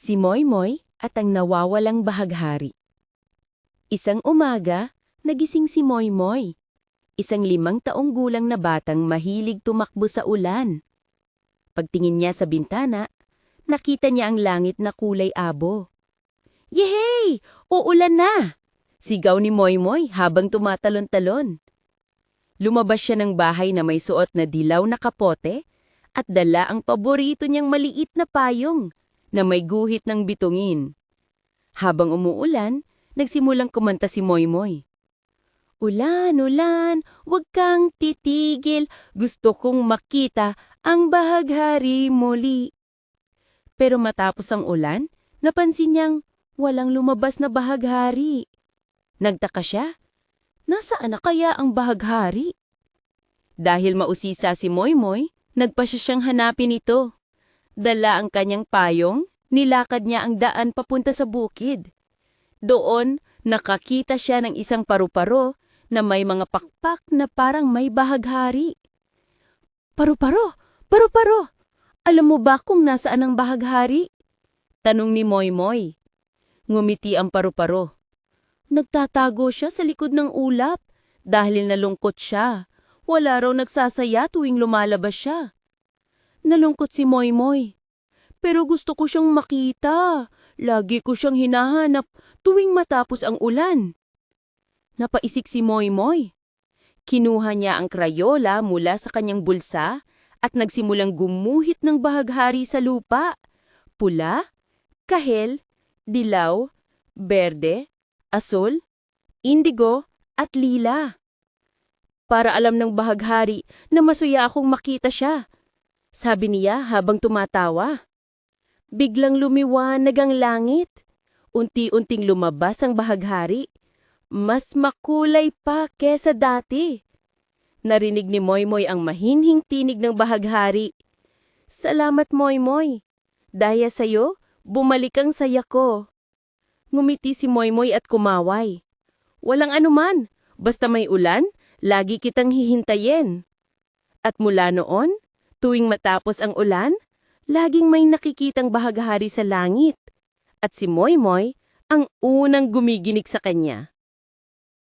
si Moymoy at ang nawawalang bahaghari. Isang umaga, nagising si Moymoy. Isang limang taong gulang na batang mahilig tumakbo sa ulan. Pagtingin niya sa bintana, nakita niya ang langit na kulay abo. Yehey! Uulan na! Sigaw ni Moymoy habang tumatalon-talon. Lumabas siya ng bahay na may suot na dilaw na kapote at dala ang paborito niyang maliit na payong na may guhit ng bitungin. Habang umuulan, nagsimulang kumanta si Moymoy. Ulan, ulan, huwag kang titigil, gusto kong makita ang bahaghari muli. Pero matapos ang ulan, napansin niyang walang lumabas na bahaghari. Nagtaka siya, nasaan na kaya ang bahaghari? Dahil mausisa si Moymoy, nagpa siya siyang hanapin ito. Dala ang kanyang payong, nilakad niya ang daan papunta sa bukid. Doon, nakakita siya ng isang paru-paro na may mga pakpak na parang may bahaghari. Paru-paro! Paru-paro! Alam mo ba kung nasaan ang bahaghari? Tanong ni Moymoy. Ngumiti ang paru-paro. Nagtatago siya sa likod ng ulap dahil nalungkot siya. Wala raw nagsasaya tuwing lumalabas siya. Nalungkot si Moymoy. Pero gusto ko siyang makita. Lagi ko siyang hinahanap tuwing matapos ang ulan. Napaisik si Moymoy. Kinuha niya ang krayola mula sa kanyang bulsa at nagsimulang gumuhit ng bahaghari sa lupa. Pula, kahel, dilaw, berde, asul, indigo, at lila. Para alam ng bahaghari na masuya akong makita siya. Sabi niya habang tumatawa. Biglang lumiwanag ang langit. Unti-unting lumabas ang bahaghari. Mas makulay pa kesa dati. Narinig ni Moymoy ang mahinhing tinig ng bahaghari. Salamat Moymoy. Daya sa'yo, bumalik ang saya ko. Ngumiti si Moymoy at kumaway. Walang anuman, basta may ulan, lagi kitang hihintayin. At mula noon, tuwing matapos ang ulan, laging may nakikitang bahaghari sa langit. At si Moymoy ang unang gumiginig sa kanya.